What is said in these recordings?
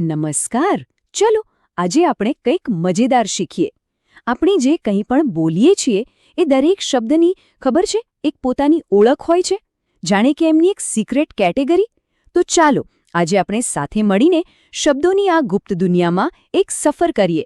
નમસ્કાર. ચલો, આજે આપણે કંઈક મજેદાર શીખીએ. આપણે જે કંઈ પણ બોલીએ છીએ, એ દરેક શબ્દની ખબર છે? એક પોતાની ઓળખ હોય છે? જાણે કે એમની એક સિક્રેટ કેટેગરી તો ચાલો, આજે આપણે સાથે મળીને શબ્દોની આ ગુપ્ત દુનિયામાં એક સફર કરીએ.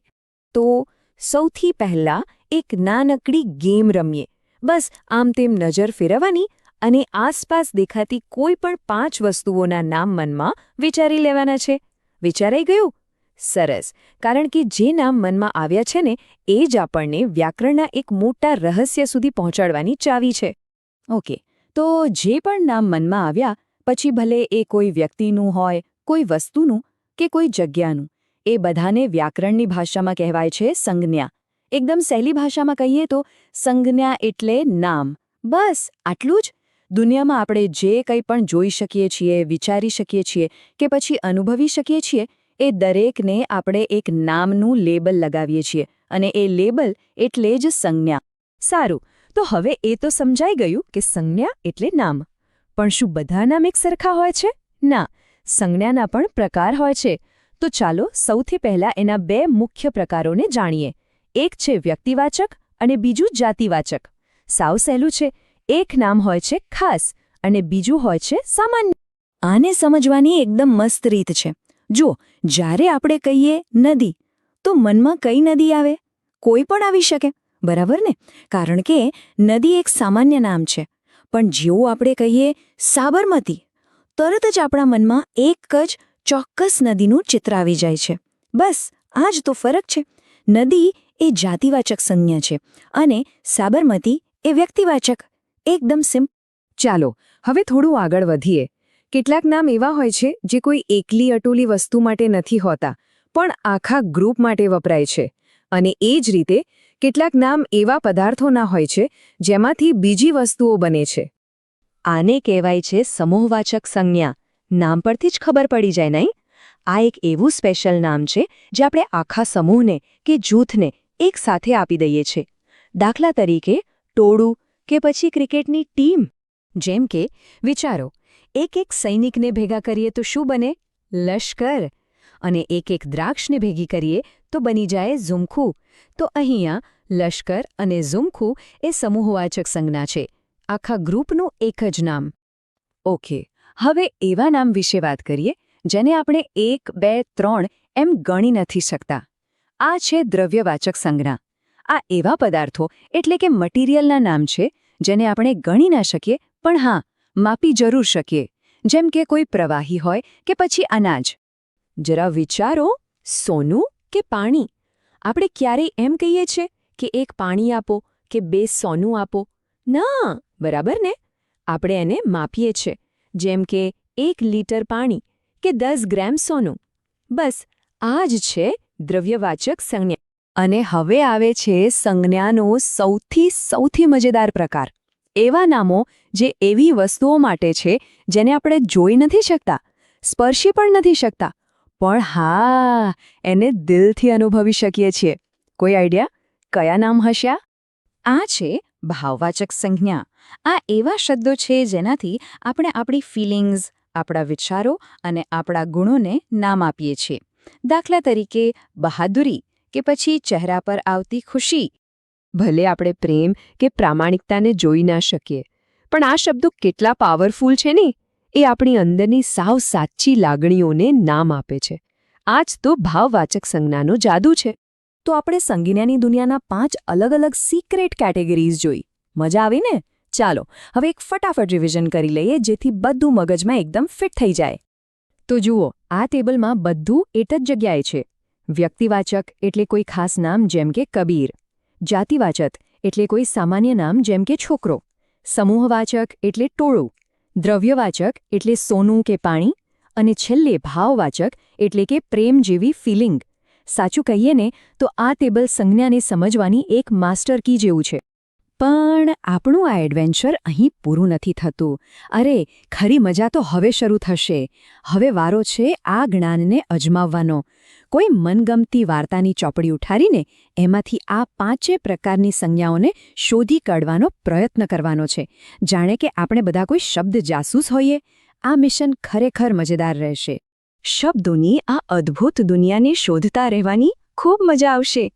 તો, સૌથી પહેલા એક નાનકડી ગેમ રમીએ. બસ, આમ તેમ નજર ફેરવવાની અને આસપાસ દેખાતી કોઈ પણ પાંચ વસ્તુઓના નામ મનમાં વિચારી લેવાના છે. વિચારાઈ ગયું? સરસ. કારણ કે જે નામ મનમાં આવ્યા છે ને, એ જ આપણને વ્યાકરણના એક મોટા રહસ્ય સુધી પહોંચાડવાની ચાવી છે. ઓકે. તો જે પણ નામ મનમાં આવ્યા, પછી ભલે એ કોઈ વ્યક્તિનું હોય, કોઈ વસ્તુનું કે કોઈ જગ્યાનું, એ બધાને વ્યાકરણની ભાષામાં કહેવાય છે સંજ્ઞા. એકદમ સહેલી ભાષામાં કહીએ તો સંજ્ઞા એટલે નામ. બસ, આટલું જ? દુનિયામાં આપણે જે કંઈ પણ જોઈ શકીએ છીએ, વિચારી શકીએ છીએ કે પછી અનુભવી શકીએ છીએ, એ દરેકને આપણે એક નામનું લેબલ લગાવીએ છીએ અને એ લેબલ એટલે જ સંજ્ઞા. સારું, તો હવે એ તો સમજાઈ ગયું કે સંજ્ઞા એટલે નામ. પણ શું બધા નામ એક સરખા હોય છે? ના, સંજ્ઞાના પણ પ્રકાર હોય છે. તો ચાલો સૌથી પહેલા એના બે મુખ્ય પ્રકારોને જાણીએ. એક છે વ્યક્તિવાચક અને બીજું જાતિવાચક. સાવ સહેલું છે. એક નામ હોય છે ખાસ અને બીજું હોય છે સામાન્ય. આને સમજવાની એકદમ મસ્ત રીત છે. જો જ્યારે આપણે કહીએ નદી, તો મનમાં કઈ નદી આવે? કોઈ પણ આવી શકે, બરાબર ને? કારણ કે નદી એક સામાન્ય નામ છે. પણ જેવું આપણે કહીએ સાબરમતી, તરત જ આપણા મનમાં એક જ ચોક્કસ નદીનું ચિત્ર આવી જાય છે. બસ આ જ તો ફરક છે. નદી એ જાતિવાચક સંજ્ઞા છે અને સાબરમતી એ વ્યક્તિવાચક એકદમ સિમ્પ ચાલો, હવે થોડું આગળ વધીએ. કેટલાક નામ એવા હોય છે, જે કોઈ એકલી અટોલી વસ્તુ માટે નથી હોતા, પણ આખા ગ્રુપ માટે વપરાય છે. અને એ જ રીતે, કેટલાક નામ એવા પદાર્થોના હોય છે, જેમાંથી બીજી વસ્તુઓ બને છે. આને કહેવાય છે સમૂહવાચક સંજ્ઞા. નામ પરથી જ ખબર પડી જાય, નહીં? આ એક એવું સ્પેશિયલ નામ છે, જે આપણે આખા સમૂહને કે જૂથને એક સાથે આપી દઈએ છીએ. દાખલા તરીકે, ટોળું કે પછી ક્રિકેટની ટીમ? જેમ કે, વિચારો, એક એક સૈનિકને ભેગા કરીએ તો શું બને? લશ્કર. અને એક એક દ્રાક્ષને ભેગી કરીએ તો બની જાય ઝુમખું. તો અહીંયા લશ્કર અને ઝુમખું એ સમૂહવાચક સંજ્ઞા છે. આખા ગ્રુપનું એક જ નામ. ઓકે, હવે એવા નામ વિશે વાત કરીએ, જેને આપણે એક, બે, ત્રણ એમ ગણી નથી શકતા. આ છે દ્રવ્યવાચક સંજ્ઞા. આ એવા પદાર્થો એટલે કે મટીરિયલના નામ છે, જેને આપણે ગણી ના શકીએ, પણ હા, માપી જરૂર શકીએ. જેમ કે કોઈ પ્રવાહી હોય કે પછી અનાજ. જરા વિચારો, સોનું કે પાણી? આપણે ક્યારેય એમ કહીએ છીએ કે એક પાણી આપો કે બે સોનું આપો. ના, બરાબર ને? આપણે એને માપીએ છીએ. જેમ કે એક લીટર પાણી કે દસ ગ્રામ સોનું. બસ, આ જ છે દ્રવ્યવાચક સંજ્ઞા. અને હવે આવે છે સંજ્ઞાનો સૌથી સૌથી મજેદાર પ્રકાર. એવા નામો જે એવી વસ્તુઓ માટે છે જેને આપણે જોઈ નથી શકતા, સ્પર્શી પણ નથી શકતા. પણ હા, એને દિલથી અનુભવી શકીએ છીએ. કોઈ આઈડિયા? કયા નામ હશ્યા આ છે ભાવવાચક સંજ્ઞા. આ એવા શબ્દો છે જેનાથી આપણે આપણી ફિલિંગ્સ, આપણા વિચારો અને આપણા ગુણોને નામ આપીએ છીએ. દાખલા તરીકે, બહાદુરી. કે પછી ચહેરા પર આવતી ખુશી? ભલે આપણે પ્રેમ કે પ્રામાણિકતાને જોઈ ના શકીએ, પણ આ શબ્દો કેટલા પાવરફુલ છે ને? એ આપણી અંદરની સાવ સાચી લાગણીઓને નામ આપે છે. આ જ તો ભાવવાચક સંજ્ઞાનો જાદુ છે. તો આપણે સંજ્ઞાની દુનિયાના પાંચ અલગ અલગ સિક્રેટ કેટેગરીઝ જોઈ. મજા આવી ને? ચાલો, હવે એક ફટાફટ રિવિઝન કરી લઈએ જેથી બધું મગજમાં એકદમ ફિટ થઈ જાય. તો જુઓ, આ ટેબલમાં બધું એક જ જગ્યાએ છે. વ્યક્તિવાચક એટલે કોઈ ખાસ નામ જેમ કે કબીર, જાતિવાચક એટલે કોઈ સામાન્ય નામ જેમ કે છોકરો, સમૂહવાચક એટલે ટોળું, દ્રવ્યવાચક એટલે સોનું કે પાણી અને છેલ્લે ભાવવાચક એટલે કે પ્રેમ જેવી ફિલિંગ. સાચું કહીએ ને, તો આ ટેબલ સંજ્ઞાને સમજવાની એક માસ્ટર કી જેવું છે. પણ આપણું આ એડવેન્ચર અહીં પૂરું નથી થતું. અરે, ખરી મજા તો હવે શરૂ થશે. હવે વારો છે આ જ્ઞાનને અજમાવવાનો. કોઈ મનગમતી વાર્તાની ચોપડી ઉઠારીને એમાંથી આ પાંચે પ્રકારની સંજ્ઞાઓને શોધી કાઢવાનો પ્રયત્ન કરવાનો છે. જાણે કે આપણે બધા કોઈ શબ્દ જાસૂસ હોઈએ. આ મિશન ખરેખર મજેદાર રહેશે. શબ્દોની આ અદ્ભુત દુનિયાને શોધતા રહેવાની ખૂબ મજા આવશે.